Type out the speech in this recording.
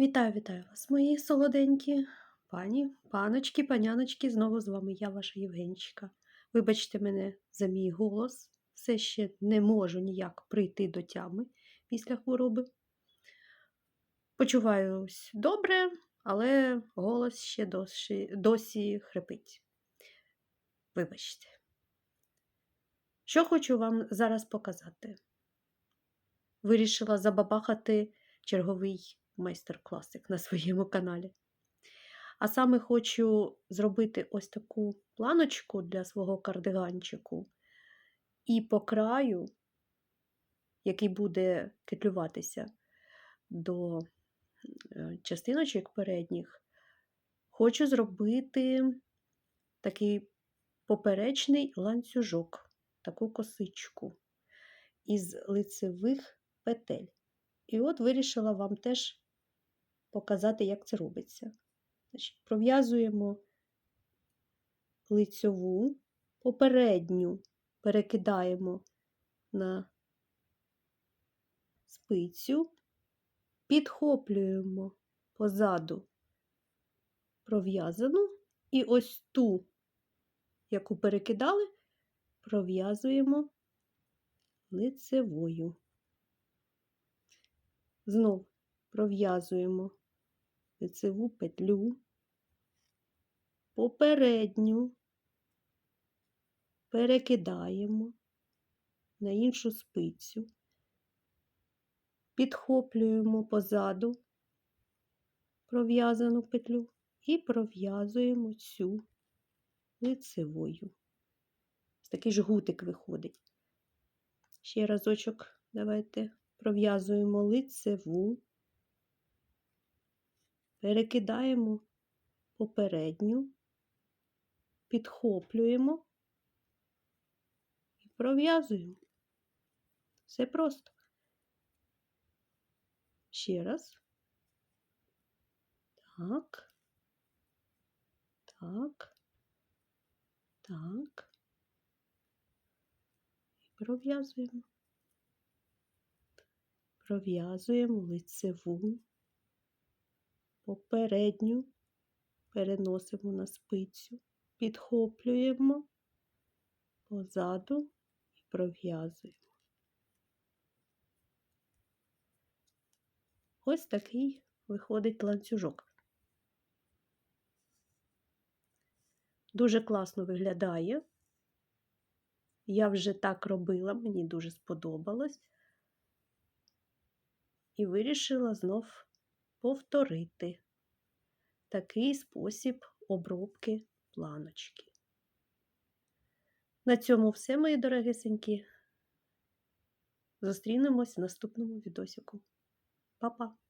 Вітаю, вітаю вас, мої солоденькі пані, паночки, паняночки. Знову з вами я, ваша Євгенчика. Вибачте мене за мій голос. Все ще не можу ніяк прийти до тями після хвороби. Почуваюсь добре, але голос ще досі, досі хрипить. Вибачте. Що хочу вам зараз показати? Вирішила забабахати черговий майстер-класик на своєму каналі. А саме хочу зробити ось таку планочку для свого кардиганчику, і по краю, який буде кетлюватися до е, частиночок передніх, хочу зробити такий поперечний ланцюжок, таку косичку із лицевих петель. І от вирішила вам теж показати, як це робиться. Значить, Пров'язуємо лицьову, попередню перекидаємо на спицю, підхоплюємо позаду пров'язану, і ось ту, яку перекидали, пров'язуємо лицевою. Знов пров'язуємо лицеву петлю, попередню, перекидаємо на іншу спицю, підхоплюємо позаду пров'язану петлю і пров'язуємо цю лицевою. Ось такий жгутик виходить. Ще разочок давайте пров'язуємо лицеву, перекидаємо попередню, підхоплюємо і пров'язуємо. Все просто. Ще раз. Так. Так. Так. І пров'язуємо пров'язуємо лицеву, попередню, переносимо на спицю, підхоплюємо позаду і пров'язуємо. Ось такий виходить ланцюжок. Дуже класно виглядає. Я вже так робила, мені дуже сподобалось і вирішила знов повторити такий спосіб обробки планочки. На цьому все, мої дорогесенькі. Зустрінемось в наступному відосіку. Па-па!